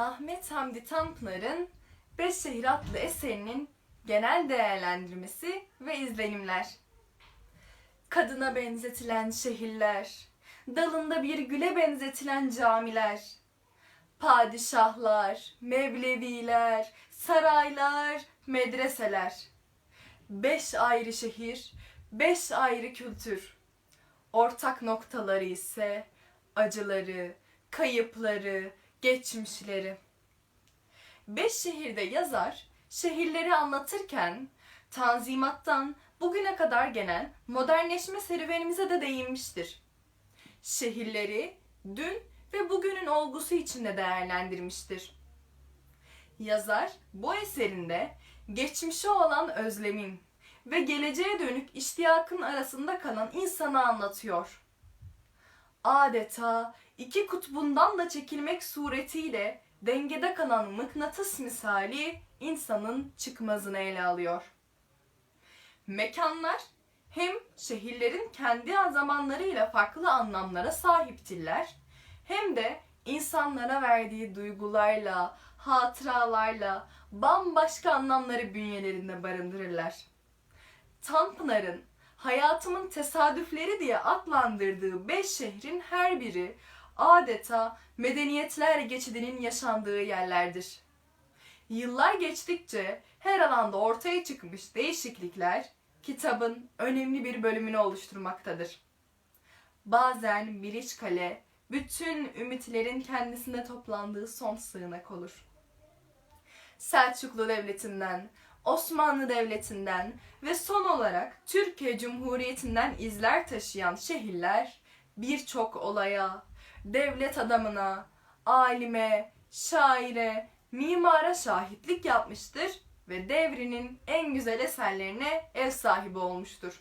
Ahmet Hamdi Tanpınar'ın Beş Şehir adlı eserinin genel değerlendirmesi ve izlenimler. Kadına benzetilen şehirler, dalında bir güle benzetilen camiler, padişahlar, mevleviler, saraylar, medreseler. Beş ayrı şehir, beş ayrı kültür. Ortak noktaları ise acıları, kayıpları, geçmişleri. Beş şehirde yazar, şehirleri anlatırken Tanzimat'tan bugüne kadar gelen modernleşme serüvenimize de değinmiştir. Şehirleri dün ve bugünün olgusu içinde değerlendirmiştir. Yazar bu eserinde geçmişe olan özlemin ve geleceğe dönük iştiyakın arasında kalan insanı anlatıyor. Adeta iki kutbundan da çekilmek suretiyle dengede kalan mıknatıs misali insanın çıkmazını ele alıyor. Mekanlar hem şehirlerin kendi zamanlarıyla farklı anlamlara sahiptirler hem de insanlara verdiği duygularla, hatıralarla bambaşka anlamları bünyelerinde barındırırlar. Tanpınar'ın hayatımın tesadüfleri diye adlandırdığı beş şehrin her biri adeta medeniyetler geçidinin yaşandığı yerlerdir. Yıllar geçtikçe her alanda ortaya çıkmış değişiklikler kitabın önemli bir bölümünü oluşturmaktadır. Bazen Biliçkale bütün ümitlerin kendisine toplandığı son sığınak olur. Selçuklu Devleti'nden, Osmanlı Devleti'nden ve son olarak Türkiye Cumhuriyeti'nden izler taşıyan şehirler birçok olaya, devlet adamına, alime, şaire, mimara şahitlik yapmıştır ve devrinin en güzel eserlerine ev sahibi olmuştur.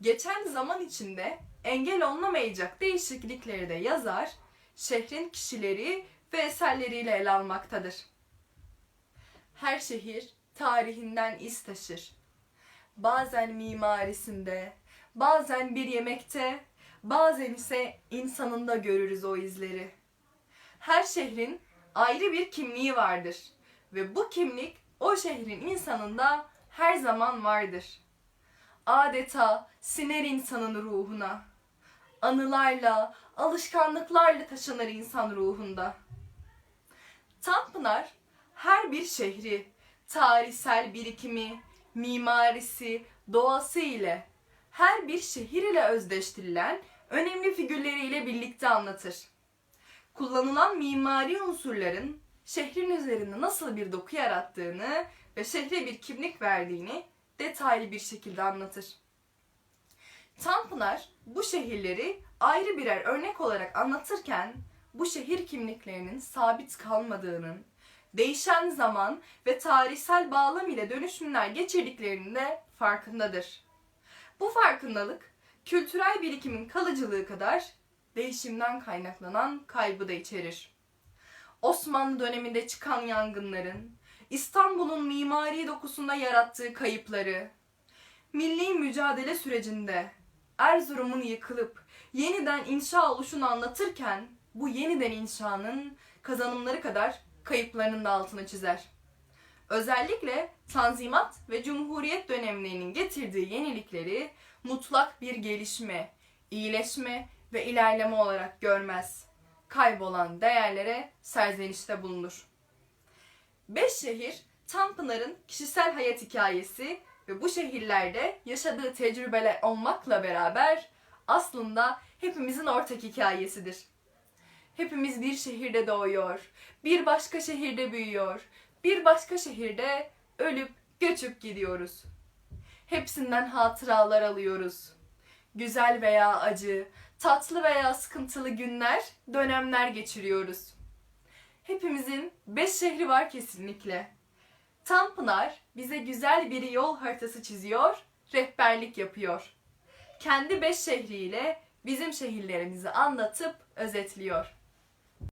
Geçen zaman içinde engel olunamayacak değişiklikleri de yazar, şehrin kişileri ve eserleriyle ele almaktadır. Her şehir tarihinden iz taşır. Bazen mimarisinde, bazen bir yemekte, bazen ise insanında görürüz o izleri. Her şehrin ayrı bir kimliği vardır ve bu kimlik o şehrin insanında her zaman vardır. Adeta siner insanın ruhuna. Anılarla, alışkanlıklarla taşınır insan ruhunda. Tanpınar her bir şehri, tarihsel birikimi, mimarisi, doğası ile her bir şehir ile özdeştirilen önemli figürleriyle birlikte anlatır. Kullanılan mimari unsurların şehrin üzerinde nasıl bir doku yarattığını ve şehre bir kimlik verdiğini detaylı bir şekilde anlatır. Tanpınar bu şehirleri ayrı birer örnek olarak anlatırken bu şehir kimliklerinin sabit kalmadığının, değişen zaman ve tarihsel bağlam ile dönüşümler geçirdiklerinin de farkındadır. Bu farkındalık kültürel birikimin kalıcılığı kadar değişimden kaynaklanan kaybı da içerir. Osmanlı döneminde çıkan yangınların, İstanbul'un mimari dokusunda yarattığı kayıpları, milli mücadele sürecinde Erzurum'un yıkılıp yeniden inşa oluşunu anlatırken bu yeniden inşanın kazanımları kadar kayıplarının da altını çizer. Özellikle Tanzimat ve Cumhuriyet dönemlerinin getirdiği yenilikleri mutlak bir gelişme, iyileşme ve ilerleme olarak görmez. Kaybolan değerlere serzenişte bulunur. Beş şehir Tanpınar'ın kişisel hayat hikayesi ve bu şehirlerde yaşadığı tecrübeler olmakla beraber aslında hepimizin ortak hikayesidir. Hepimiz bir şehirde doğuyor, bir başka şehirde büyüyor, bir başka şehirde ölüp göçüp gidiyoruz. Hepsinden hatıralar alıyoruz. Güzel veya acı, tatlı veya sıkıntılı günler, dönemler geçiriyoruz. Hepimizin beş şehri var kesinlikle. Tanpınar bize güzel bir yol haritası çiziyor, rehberlik yapıyor. Kendi beş şehriyle bizim şehirlerimizi anlatıp özetliyor.